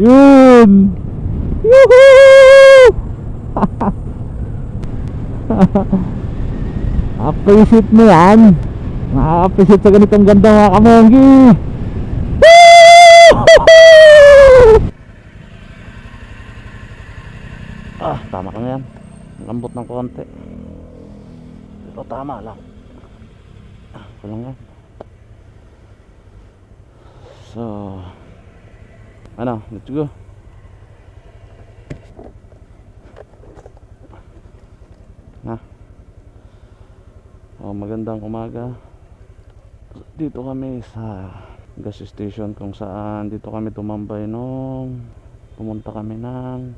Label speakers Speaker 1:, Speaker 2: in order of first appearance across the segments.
Speaker 1: Yun! Yuhuu! Appreciate mo yan. Nakaka-appreciate sa ganitong ganda mga kamonggi. Ah, tama ka na. Lambot ng konti. Ito tama lang. Ah, kulang yan. So, ano, let's go. Na. Oh, magandang umaga. Dito kami sa gas station kung saan dito kami tumambay nung pumunta kami ng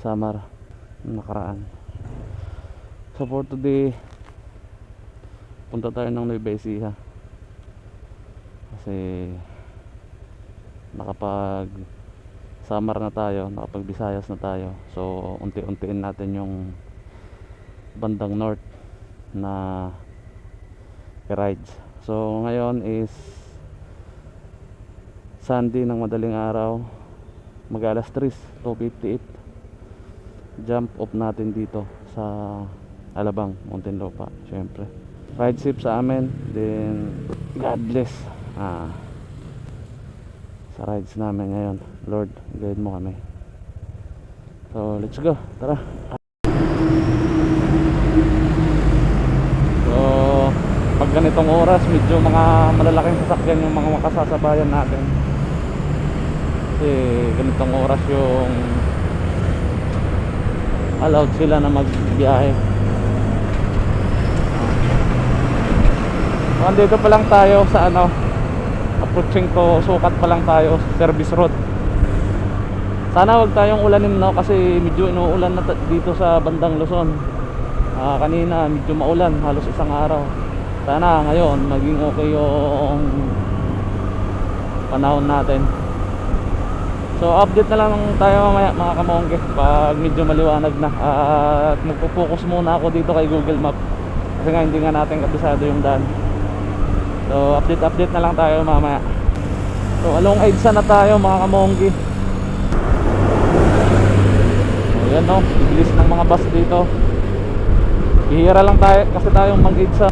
Speaker 1: Samar nakaraan. So for today, punta tayo ng Nueva Ecija. Kasi nakapag Samar na tayo, nakapag Visayas na tayo. So unti-untiin natin yung bandang north na rides. So ngayon is Sunday ng madaling araw. Mag alas 3, 2.58. Jump off natin dito sa Alabang, Muntinlupa, syempre. Ride safe sa amin, then God bless. Ah, sa rides namin ngayon. Lord, guide mo kami. So, let's go. Tara. So, pag ganitong oras, medyo mga malalaking sasakyan yung mga makasasabayan natin. Kasi ganitong oras yung allowed sila na magbiyahe. So, andito pa lang tayo sa ano, to, sukat pa lang tayo, service road. Sana wag tayong ulanin no kasi medyo inuulan na dito sa bandang Luzon. Ah, kanina medyo maulan, halos isang araw. Sana ngayon maging okay yung panahon natin. So update na lang tayo mamaya mga kamongge pag medyo maliwanag na at magpo-focus muna ako dito kay Google Map kasi nga hindi nga natin kabisado yung daan. So update update na lang tayo mamaya. So along EDSA na tayo mga kamongge. So yan no, bilis ng mga bus dito. Bihira lang tayo kasi tayong mag-EDSA.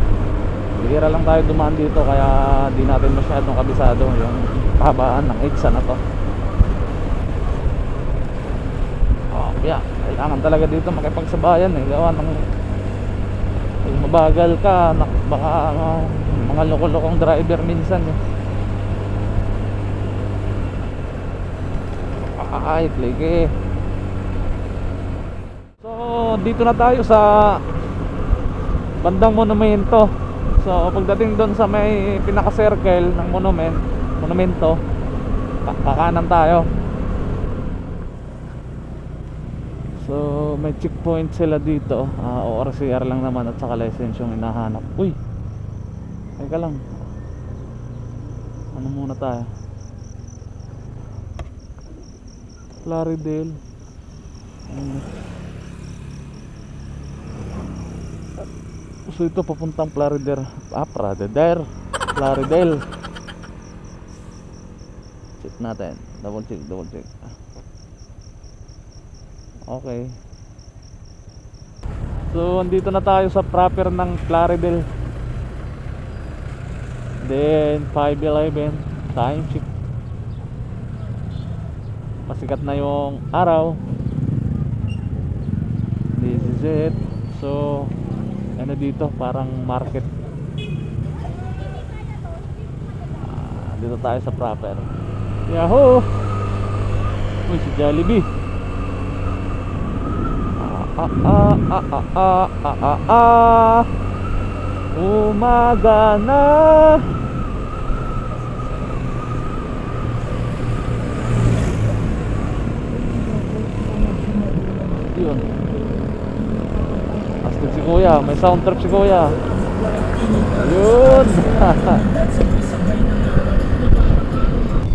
Speaker 1: Bihira lang tayo dumaan dito kaya di natin masyadong kabisado yung kahabaan ng EDSA na to. Oh, kaya kailangan talaga dito makipagsabayan eh. Gawa ng pag mabagal ka, baka ano, mga loko-lokong driver minsan eh. Ay, ligi. So, dito na tayo sa bandang monumento. So, pagdating doon sa may pinaka-circle ng monument, monumento, ka- kakanan tayo. So, may checkpoint sila dito. Ah, ORCR lang naman at saka license yung hinahanap. Uy! Teka lang. Ano muna tayo? Claridel. So ito papuntang Plaridel. Ah, Plaridel. Plaridel. Check natin. Double check, double check. Okay. So, andito na tayo sa proper ng Plaridel. Then, 5.11. Time check. Masikat na yung araw. This is it. So, ano dito? Parang market. Ah, dito tayo sa proper. Yahoo! Uy, si Jollibee. Ah, ah, ah, ah, ah, ah, ah, ah. Umaga na. Yun. Astig si Kuya. May sound trip si Kuya. Yun.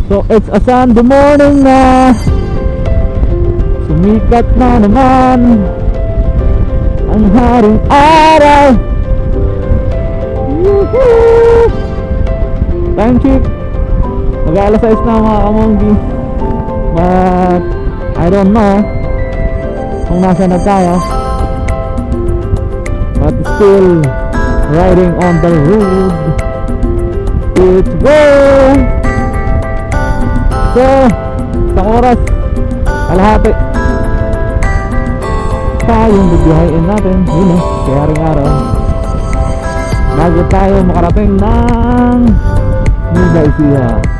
Speaker 1: so, it's a Sunday morning na. Sumikat na naman ang haring araw. Woohoo! Time check. Mag-aalas 6 na mga kamonggi. Mag don't know kung nasa na tayo. But still riding on the road. Let's go! So, isang oras, kalahati. Tayong bibiyahin natin, yun eh, kaya rin araw. Bago tayo makarating ng Nueva Ecija.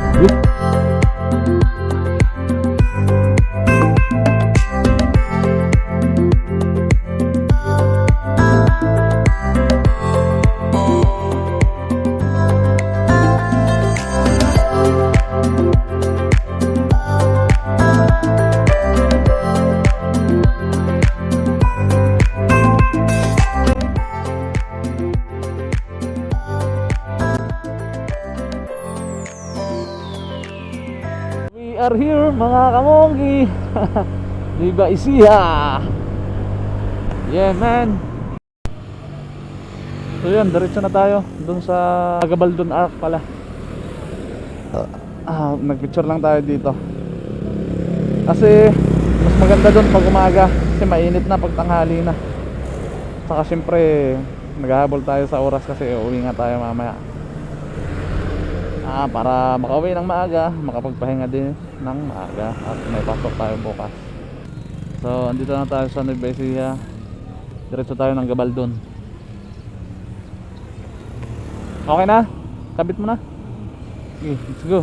Speaker 1: Viva Ecija Yeah man. So yun, diretso na tayo Doon sa Gabaldon Arc pala. Ah, Nagpicture lang tayo dito. Kasi Mas maganda doon pag umaga. Kasi mainit na pag tanghali na. Saka syempre Naghahabol tayo sa oras kasi uwi nga tayo mamaya. Ah, para makauwi ng maaga, makapagpahinga din ng maaga at may pasok tayo bukas. So, andito na tayo sa Nueva Ecija. Diretso tayo ng Gabaldon. Okay na? Kabit mo na? Okay, let's go.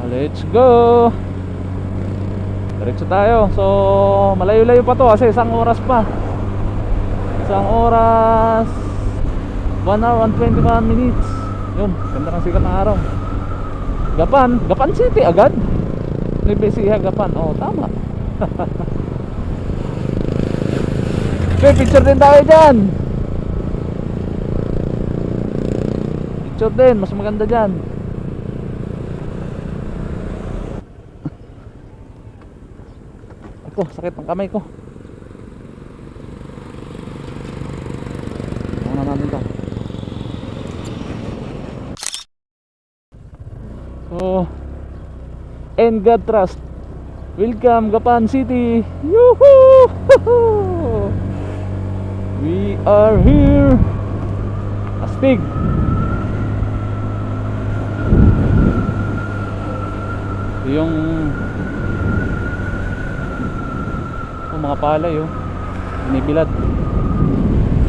Speaker 1: Ah, Let's go! Diretso tayo. So, malayo-layo pa to kasi isang oras pa. Isang oras 1 hour and 21 minutes Yun, ganda ng sikat ng araw Gapan, Gapan City agad. Libesiha Gapan, oh tama. Okay, picture din tayo dyan. Picture din, mas maganda dyan. Ako, sakit ng kamay ko Ano natin to? So, and God trust. Welcome Gapan City. Yoo-hoo! We are here. Astig. Yung oh, mga palay oh. Binibilad.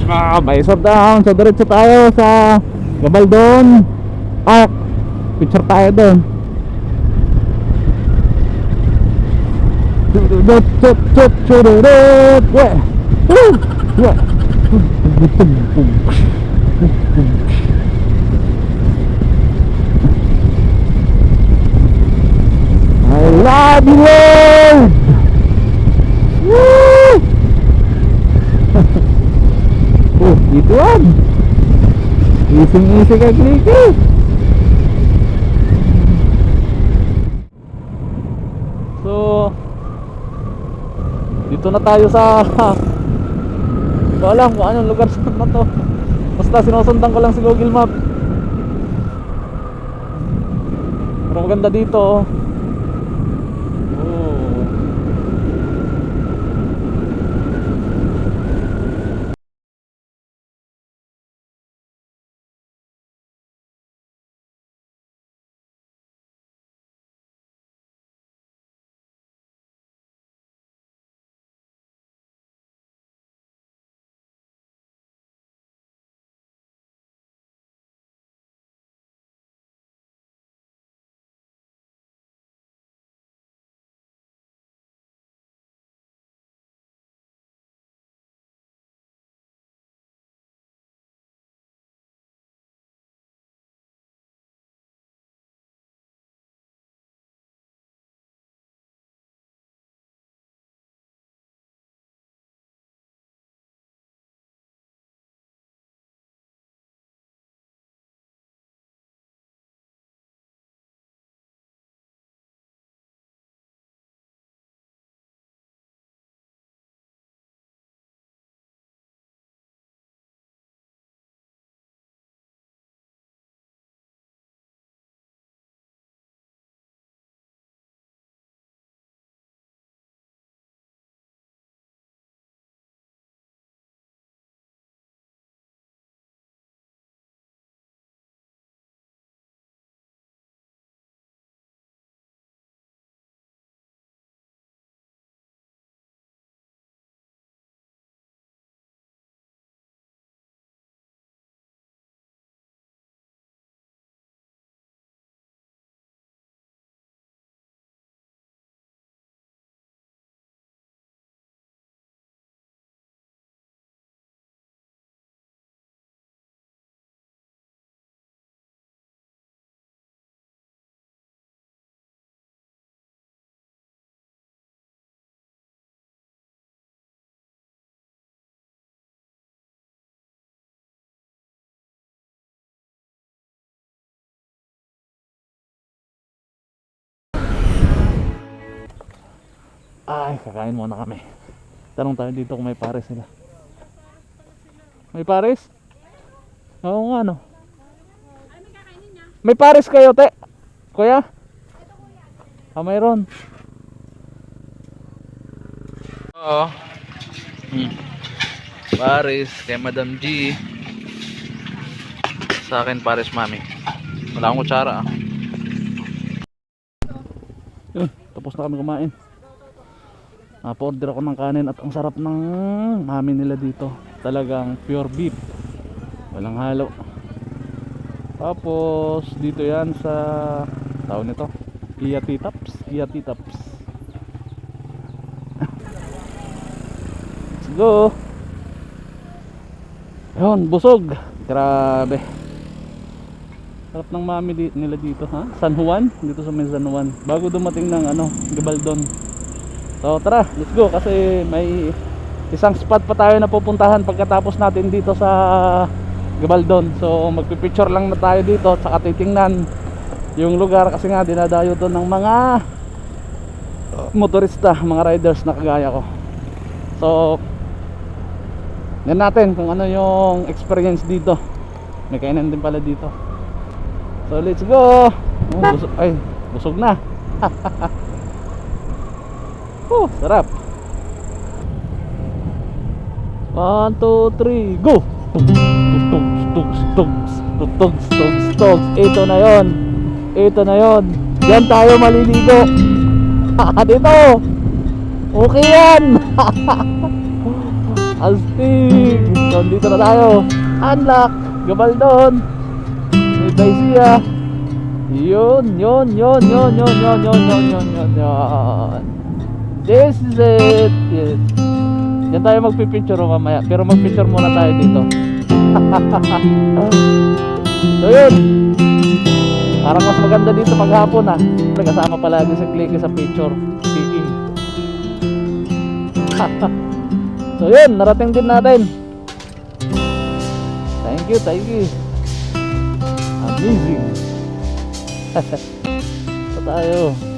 Speaker 1: Ah, may down. So, diretso tayo sa Gabaldon. Arc. Picture tayo doon. Chut, chut, chut, chururut. Weh. Woo. Weh. I love you world. Woo. Oh, gituan. Ising-ising kay Kliki. So, dito na tayo sa ko alam kung anong lugar na to. Basta sinusundan ko lang si Google Map. Pero maganda dito. oh. Ay, kakain muna kami. Tanong tayo dito kung may pares sila. May pares? Oo nga no. May pares kayo, te? Kuya? Ah, mayroon. Oo. Hmm. Pares kay Madam G. Sa akin pares mami. Wala akong kutsara ah. Yun, tapos na kami kumain. Napa-order ako ng kanin at ang sarap ng mami nila dito. Talagang pure beef. Walang halo. Tapos dito yan sa tawag nito. Kia Titaps. Kia Titaps. Let's go. Yun, busog. Grabe. Sarap ng mami di- nila dito, ha? San Juan? Dito sa may San Juan. Bago dumating ng ano, Gabaldon. So, tara, let's go kasi may isang spot pa tayo na pupuntahan pagkatapos natin dito sa Gabaldon. So, magpipicture lang na tayo dito saka titingnan yung lugar kasi nga dinadayo doon ng mga motorista, mga riders na kagaya ko. So, yan natin kung ano yung experience dito. May kainan din pala dito. So let's go. Oh, busog, ay, busog na. oh, sarap. One, two, three, go! Tugs, tugs, tugs, tugs, tugs, tugs. Ito na yon. Ito na yon. Yan tayo maliligo. Dito. Okay yan. Astig. So, dito na tayo. Unlock. Gabaldon. May Baisia. Yun, yun, yun, yun, yun, yun, yun, yun, yun, yun, yun. This is it. Yes. Diyan tayo magpipicture mamaya. Pero magpicture muna tayo dito. so yun. Parang mas maganda dito paghapon ah. Kasama palagi si Clicky sa picture. Speaking. so yun, narating din natin. Thank you, thank you. Amazing. Ito tayo.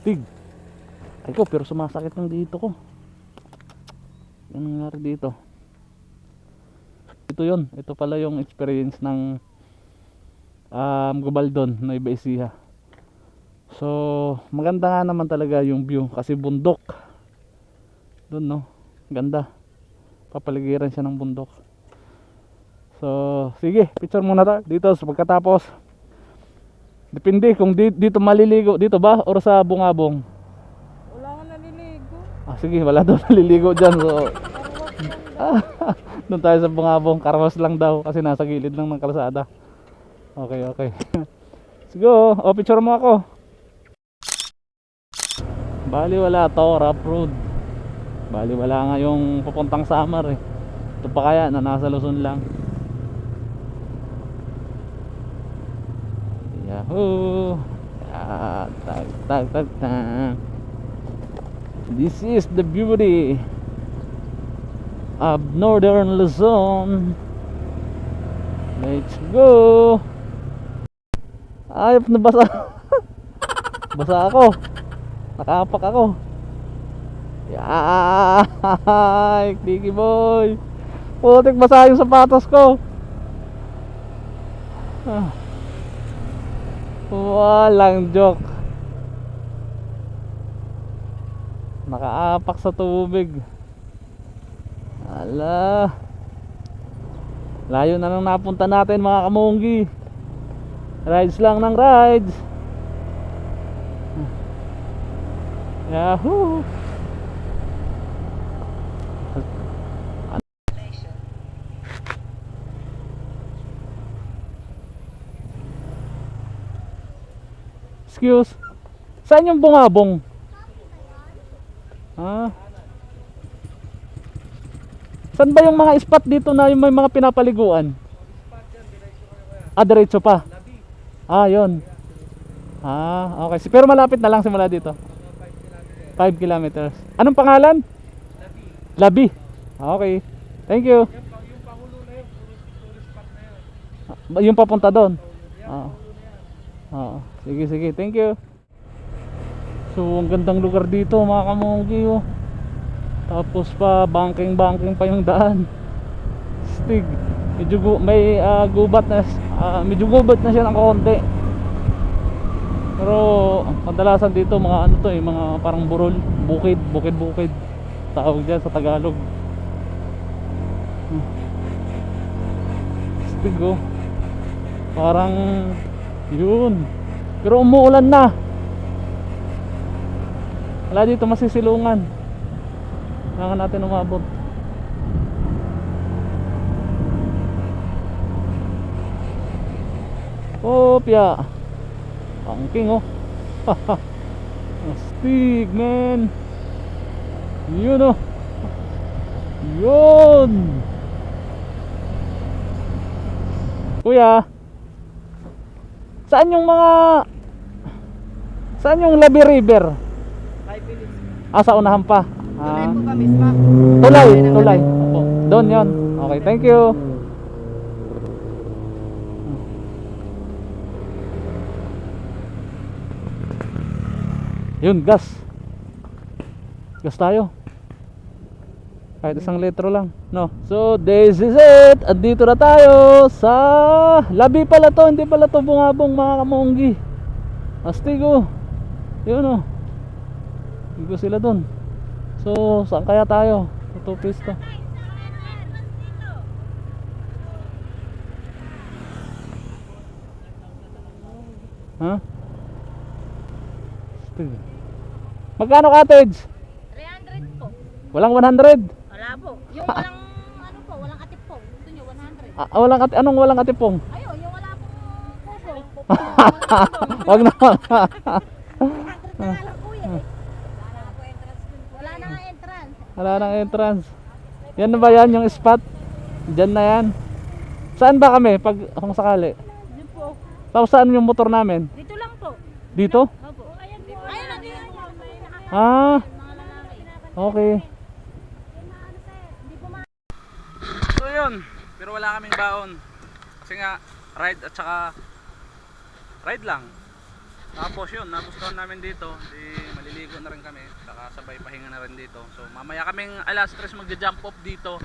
Speaker 1: Stig. Ay ko, pero sumasakit yung dito ko. Ano nangyari dito? Ito yon Ito pala yung experience ng um, Gubaldon na iba isiha. So, maganda nga naman talaga yung view kasi bundok. Doon no, ganda. Papaligiran siya ng bundok. So, sige, picture muna ta dito sa pagkatapos. Depende kung di- dito maliligo dito ba or sa bungabong.
Speaker 2: Wala nga naliligo.
Speaker 1: Ah, sige, wala daw naliligo diyan. So, doon tayo sa bungabong, karwas lang daw kasi nasa gilid lang ng kalsada. Okay, okay. Let's go. O, picture mo ako. Bali wala to, rough road. Bali wala nga yung papuntang Samar eh. Ito pa kaya na nasa Luzon lang. Yahoo! Ah, tag, tag, tag, tag. This is the beauty of Northern Luzon. Let's go! Ayop na basa. basa ako. Nakapak ako. Yay! Digi boy! Putik basa yung sapatos ko. Ah. Walang joke. Nakaapak sa tubig. Ala. Layo na nang napunta natin mga kamunggi. Rides lang ng rides. Yahoo! Excuse. Saan yung bungabong? Ha? Saan ba yung mga spot dito na yung may mga pinapaliguan? Ah, diretso pa. Ah, yun. Ah, okay. Pero malapit na lang simula dito. 5 kilometers. Anong pangalan? Labi. Ah, Okay. Thank you. Ah, Yung papunta doon. Ah. Oo. Sige, sige. Thank you. So, ang gandang lugar dito mga kamongki oh. Tapos pa, banking-banking pa yung daan. Stig. Medyo gu- may ah, gubat na, ah, medyo gubat na siya ng konti. Pero, kadalasan dito mga ano to eh, mga parang burol, bukid, bukid-bukid. Tawag dyan sa Tagalog. Stig oh. Parang, yun. Pero umuulan na. Wala dito masisilungan. Kailangan natin umabot. Kopya. Ang king oh. Astig man. Yun oh. Yun. Kuya. Saan yung mga Saan yung Labi River?
Speaker 3: 5 minutes.
Speaker 1: Ah, sa unahan pa.
Speaker 3: Tuloy
Speaker 1: Ah,
Speaker 3: po kami, ma'am.
Speaker 1: tulay, tulay. Opo. Doon yon. Okay, thank you. Yun, gas. Gas tayo. Kahit isang litro lang, no? So, this is it. Andito na tayo sa labi pala to, hindi pala to bungabong mga kamonggi. Astigo. Yun oh. Hindi ko sila doon. So, saan kaya tayo? Ito pista. Ha? Astig. Magkano cottage?
Speaker 2: 300 po.
Speaker 1: Walang 100.
Speaker 2: Wala po. Yung walang ano po, walang atip po. Gusto nyo 100.
Speaker 1: Ah, walang ati anong walang atipong?
Speaker 2: Ayun, yung wala pong puso.
Speaker 1: Wag na.
Speaker 2: 100 na nga lang kuya eh. Wala na nga entrance.
Speaker 1: Wala nang entrance. Yan na ba yan yung spot? Diyan na yan. Saan ba kami pag kung sakali?
Speaker 2: Yun po.
Speaker 1: Tapos saan yung motor namin?
Speaker 2: Dito lang po.
Speaker 1: Dito?
Speaker 2: Opo. Ayun na din.
Speaker 1: Ah,
Speaker 2: Mga lalaki.
Speaker 1: okay.
Speaker 2: Hindi po ma-
Speaker 1: Yun, pero wala kaming baon. Kasi nga ride at saka ride lang. Tapos yun, nagustuhan namin dito, di maliligo na rin kami, saka sabay pahinga na rin dito. So mamaya kaming alas 3 magja-jump off dito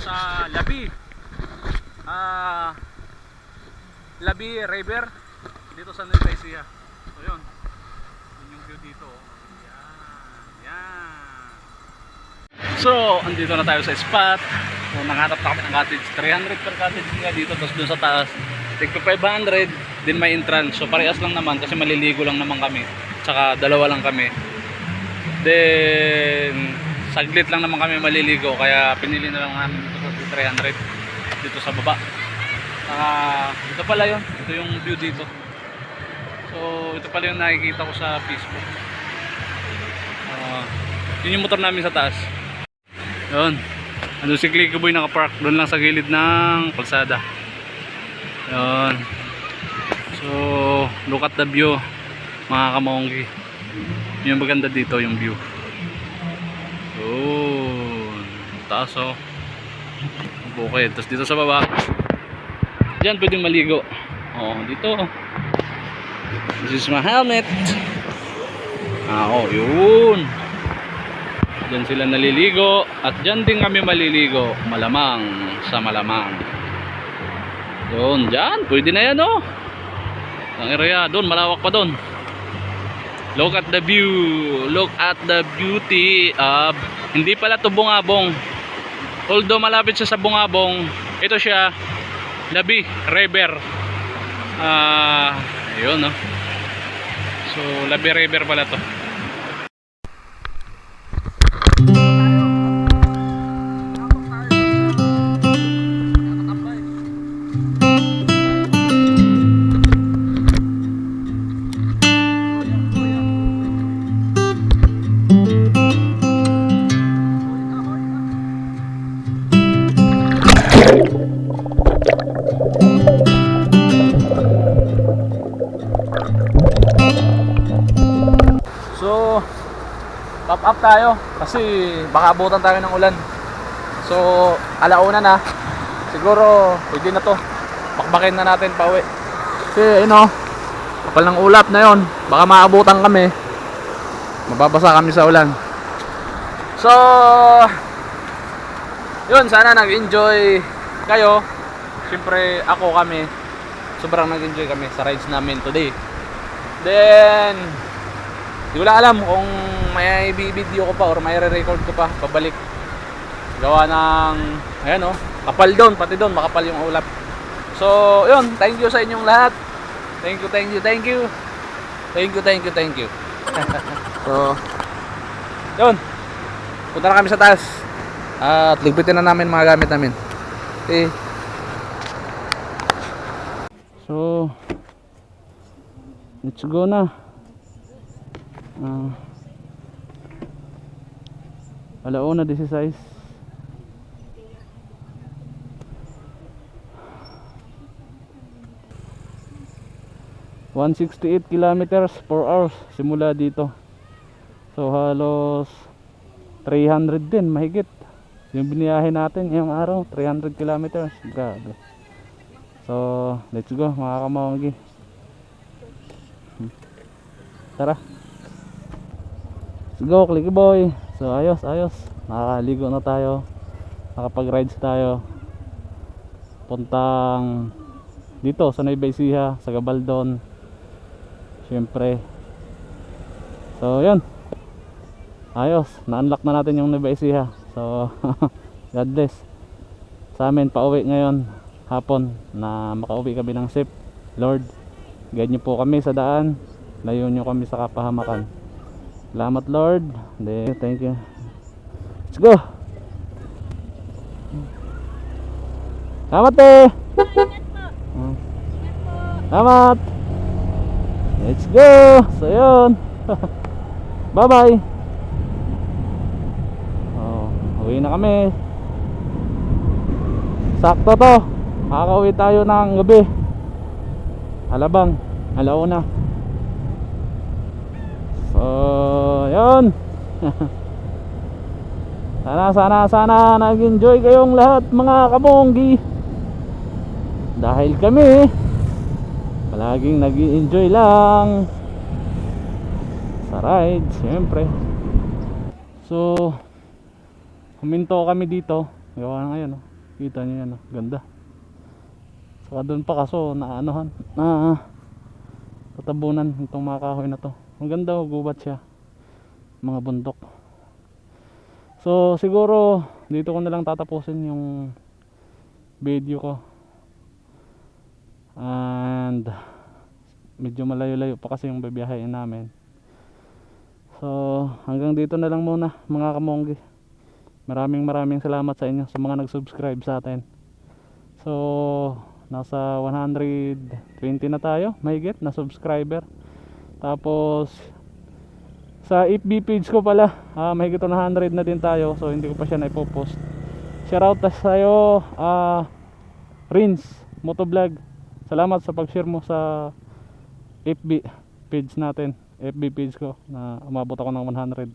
Speaker 1: sa Labi. Ah Labi River dito sa Nueva Ecija. So yun. Yun yung view dito. Yan. Yan. So, andito na tayo sa spot. So, nanghanap na kami ng cottage. 300 per cottage nga dito. Tapos dun sa taas, tigpa 500. Din may entrance. So, parehas lang naman kasi maliligo lang naman kami. Tsaka dalawa lang kami. Then, saglit lang naman kami maliligo. Kaya pinili na lang namin dito sa 300. Dito sa baba. Saka, ito pala yun. Ito yung view dito. So, ito pala yung nakikita ko sa Facebook. Ah, yun yung motor namin sa taas. Yun. Ano si Clicky Boy nakapark doon lang sa gilid ng kalsada. Yun. So, look at the view mga kamonggi. Yung maganda dito yung view. Yun. Taas oh. Bukid. Tapos dito sa baba. Diyan pwedeng maligo. Oh, dito. This is my helmet. Ah, oh, yun. Diyan sila naliligo at diyan din kami maliligo. Malamang sa malamang. Doon, diyan. Pwede na yan, oh. Ang area, doon, malawak pa doon. Look at the view. Look at the beauty of... Hindi pala to bungabong. Although malapit siya sa bungabong, ito siya, Labi, River. Ah, ayun, oh. So, Labi River pala to. So, top up tayo kasi baka abutan tayo ng ulan. So, alauna na. Siguro, pwede na to. Bakbakin na natin pa uwi. Kasi, you know, Kapal ng ulap na yon. Baka maabutan kami. Mababasa kami sa ulan. So, yun, sana nag-enjoy kayo. Siyempre, ako kami. Sobrang nag-enjoy kami sa rides namin today. Then, di lang alam kung may video ko pa or may re-record ko pa pabalik. Gawa ng, ayan oh, kapal doon, pati doon, makapal yung ulap. So, yun, thank you sa inyong lahat. Thank you, thank you, thank you. Thank you, thank you, thank you. so, yun. Punta na kami sa taas. At ligpitin na namin mga gamit namin. Okay. So, let's go na. Ah. Alauna 16. One sixty-eight kilometers per hours simula dito. So halos 300 din mahigit. Yung biniyahe natin ngayong araw 300 kilometers. Grabe. So let's go mga kamawagi. Hmm. Tara. Let's go clicky boy. So ayos ayos. Nakakaligo na tayo. Nakapag-rides tayo. Puntang dito sa Ecija, sa Gabaldon. Siyempre. So yun. Ayos, na-unlock na natin yung Ecija. So, God bless. Sa amin, pauwi ngayon, hapon, na makauwi kami ng safe. Lord, guide niyo po kami sa daan. Layo niyo kami sa kapahamakan. Salamat Lord. Then, thank you. Let's go. Salamat eh. Salamat. Let's go. So yun. bye bye. Oh, uwi na kami. Sakto to. Makakauwi tayo ng gabi. Alabang, alauna. So, yun. sana, sana, sana nag-enjoy kayong lahat mga kamonggi. Dahil kami, palaging nag enjoy lang sa ride, siyempre. So, huminto kami dito. Gawa na ngayon, oh. kita niyo yan, oh. ganda. Saka doon pa kaso, naanohan, na tatabunan itong mga kahoy na to. Ang ganda, oh, gubat siya. Mga bundok. So, siguro, dito ko na lang tatapusin yung video ko. And, medyo malayo-layo pa kasi yung bibiyahin namin. So, hanggang dito na lang muna mga kamonggi. Maraming maraming salamat sa inyo sa mga nag-subscribe sa atin. So, nasa 120 na tayo, mahigit na subscriber. Tapos sa FB page ko pala, ah, mahigit na 100 na din tayo. So, hindi ko pa siya na-post. Shoutout ta sa'yo, ah, Rins Motovlog. Salamat sa pag-share mo sa FB page natin. FB page ko na umabot ako ng 100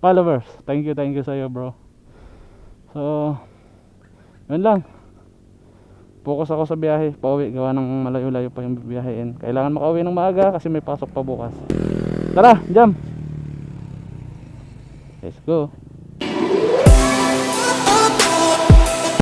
Speaker 1: followers. Thank you, thank you sa iyo, bro. So, yun lang. Focus ako sa biyahe, pauwi, gawa ng malayo-layo pa yung biyahein. Kailangan makauwi ng maaga kasi may pasok pa bukas. Tara, jam! Let's go.